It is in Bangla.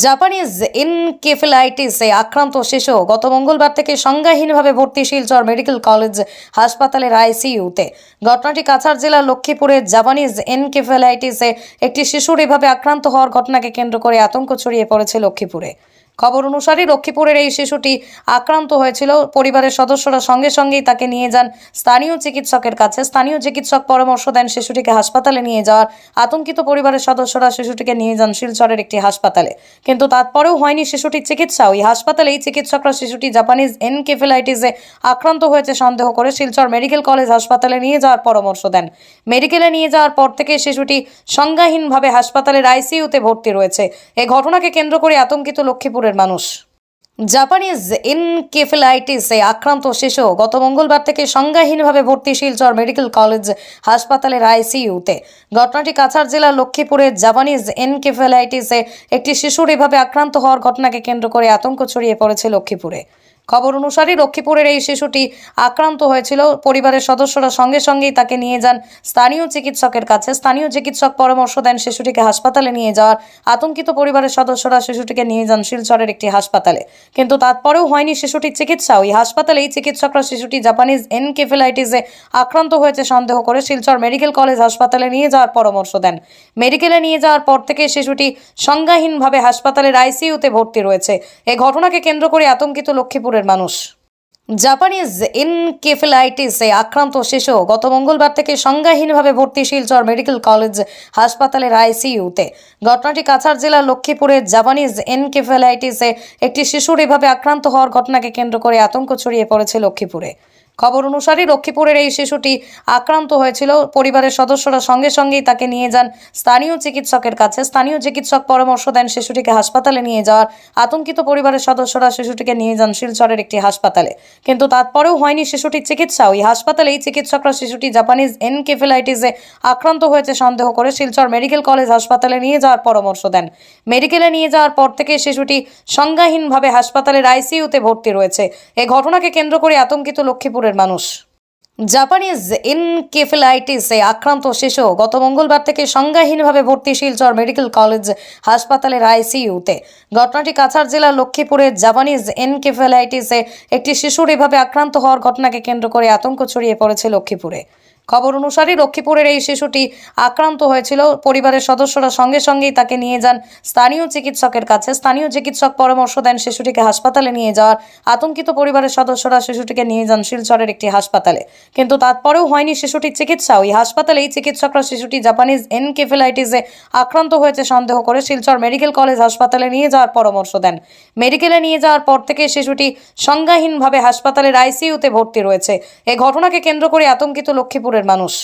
জাপানিজ ইনকেফেলাইটিসে আক্রান্ত শিশু গত মঙ্গলবার থেকে সংজ্ঞাহীনভাবে ভর্তি শিলচর মেডিকেল কলেজ হাসপাতালের আইসিইউতে। ঘটনাটি কাছাড় জেলার লক্ষ্মীপুরে জাপানিজ এনকেফেলাইটিসে একটি শিশুর এভাবে আক্রান্ত হওয়ার ঘটনাকে কেন্দ্র করে আতঙ্ক ছড়িয়ে পড়েছে লক্ষ্মীপুরে। খবর অনুসারে লক্ষ্মীপুরের এই শিশুটি আক্রান্ত হয়েছিল। পরিবারের সদস্যরা সঙ্গে সঙ্গেই তাকে নিয়ে যান। স্থানীয় চিকিৎসকের কাছে স্থানীয় চিকিৎসক পরামর্শ দেন শিশুটিকে হাসপাতালে নিয়ে যাওয়ার। আতঙ্কিত পরিবারের সদস্যরা শিশুটিকে নিয়ে যান শিলচরের একটি হাসপাতালে। কিন্তু তারপরেও হয়নি শিশুটির চিকিৎসা। ওই হাসপাতালেই চিকিৎসকরা শিশুটি জাপানিজ এনকেফেলাইটিসে আক্রান্ত হয়েছে সন্দেহ করে শিলচর মেডিকেল কলেজ হাসপাতালে নিয়ে যাওয়ার পরামর্শ দেন। মেডিকেলে নিয়ে যাওয়ার পর থেকে শিশুটি সংজ্ঞাহীনভাবে হাসপাতালের আইসিইউতে ভর্তি রয়েছে। এই ঘটনাকে কেন্দ্র করে আতঙ্কিত লক্ষ্মীপুরের মানুষ। জাপানিজ ইনকেফেলাইটিসে আক্রান্ত শিশু গত মঙ্গলবার থেকে সংজ্ঞাহীনভাবে ভর্তি শিলচর মেডিকেল কলেজ হাসপাতালের আইসিইউতে। ঘটনাটি কাছাড় জেলার লক্ষ্মীপুরে জাপানিজ এনকেফেলাইটিসে একটি শিশুর এভাবে আক্রান্ত হওয়ার ঘটনাকে কেন্দ্র করে আতঙ্ক ছড়িয়ে পড়েছে লক্ষ্মীপুরে। খবর অনুসারে লক্ষ্মীপুরের এই শিশুটি আক্রান্ত হয়েছিল। পরিবারের সদস্যরা সঙ্গে সঙ্গেই তাকে নিয়ে যান। স্থানীয় চিকিৎসকের কাছে স্থানীয় চিকিৎসক পরামর্শ দেন শিশুটিকে হাসপাতালে নিয়ে যাওয়ার। আতঙ্কিত পরিবারের সদস্যরা শিশুটিকে নিয়ে যান শিলচরের একটি হাসপাতালে। কিন্তু তারপরেও হয়নি শিশুটির চিকিৎসা। ওই হাসপাতালেই চিকিৎসকরা শিশুটি জাপানিজ এনকেফেলাইটিসে আক্রান্ত হয়েছে সন্দেহ করে শিলচর মেডিকেল কলেজ হাসপাতালে নিয়ে যাওয়ার পরামর্শ দেন। মেডিকেলে নিয়ে যাওয়ার পর থেকে শিশুটি সংজ্ঞাহীনভাবে হাসপাতালের আইসিইউতে ভর্তি রয়েছে। এই ঘটনাকে কেন্দ্র করে আতঙ্কিত লক্ষ্মীপুরের মানুষ। জাপানিজ ইনকেফেলাইটিসে আক্রান্ত শিশু গত মঙ্গলবার থেকে সংজ্ঞাহীনভাবে ভর্তি শিলচর মেডিকেল কলেজ হাসপাতালের আইসিইউতে। ঘটনাটি কাছাড় জেলার লক্ষ্মীপুরে জাপানিজ এনকেফেলাইটিসে একটি শিশুর এভাবে আক্রান্ত হওয়ার ঘটনাকে কেন্দ্র করে আতঙ্ক ছড়িয়ে পড়েছে লক্ষ্মীপুরে। খবর অনুসারে লক্ষ্মীপুরের এই শিশুটি আক্রান্ত হয়েছিল। পরিবারের সদস্যরা সঙ্গে সঙ্গেই তাকে নিয়ে যান। স্থানীয় চিকিৎসকের কাছে স্থানীয় চিকিৎসক পরামর্শ দেন শিশুটিকে হাসপাতালে নিয়ে যাওয়ার। আতঙ্কিত পরিবারের সদস্যরা শিশুটিকে নিয়ে যান শিলচরের একটি হাসপাতালে। কিন্তু তারপরেও হয়নি শিশুটির চিকিৎসা। ওই হাসপাতালেই চিকিৎসকরা শিশুটি জাপানিজ এনকেফেলাইটিসে আক্রান্ত হয়েছে সন্দেহ করে শিলচর মেডিকেল কলেজ হাসপাতালে নিয়ে যাওয়ার পরামর্শ দেন। মেডিকেলে নিয়ে যাওয়ার পর থেকে শিশুটি সংজ্ঞাহীনভাবে হাসপাতালের আইসিইউতে ভর্তি রয়েছে। এই ঘটনাকে কেন্দ্র করে আতঙ্কিত লক্ষ্মীপুরের মানুষ। জাপানিজ ইনকেফেলাইটিসে আক্রান্ত শিশু গত মঙ্গলবার থেকে সংজ্ঞাহীনভাবে ভর্তি শিলচর মেডিকেল কলেজ হাসপাতালের আইসিইউতে। ঘটনাটি কাছাড় জেলার লক্ষ্মীপুরে জাপানিজ এনকেফেলাইটিসে একটি শিশুর এভাবে আক্রান্ত হওয়ার ঘটনাকে কেন্দ্র করে আতঙ্ক ছড়িয়ে পড়েছে লক্ষ্মীপুরে। খবর অনুসারে লক্ষ্মীপুরের এই শিশুটি আক্রান্ত হয়েছিল। পরিবারের সদস্যরা সঙ্গে সঙ্গেই তাকে নিয়ে যান। স্থানীয় চিকিৎসকের কাছে স্থানীয় চিকিৎসক পরামর্শ দেন শিশুটিকে হাসপাতালে নিয়ে যাওয়ার। আতঙ্কিত পরিবারের সদস্যরা শিশুটিকে নিয়ে যান শিলচরের একটি হাসপাতালে। কিন্তু তারপরেও হয়নি শিশুটির চিকিৎসা। ওই হাসপাতালেই চিকিৎসকরা শিশুটি জাপানিজ এনকেফেলাইটিসে আক্রান্ত হয়েছে সন্দেহ করে শিলচর মেডিকেল কলেজ হাসপাতালে নিয়ে যাওয়ার পরামর্শ দেন। মেডিকেলে নিয়ে যাওয়ার পর থেকে শিশুটি সংজ্ঞাহীনভাবে হাসপাতালের আইসিইউতে ভর্তি রয়েছে। এই ঘটনাকে কেন্দ্র করে আতঙ্কিত লক্ষ্মীপুরের মানুষ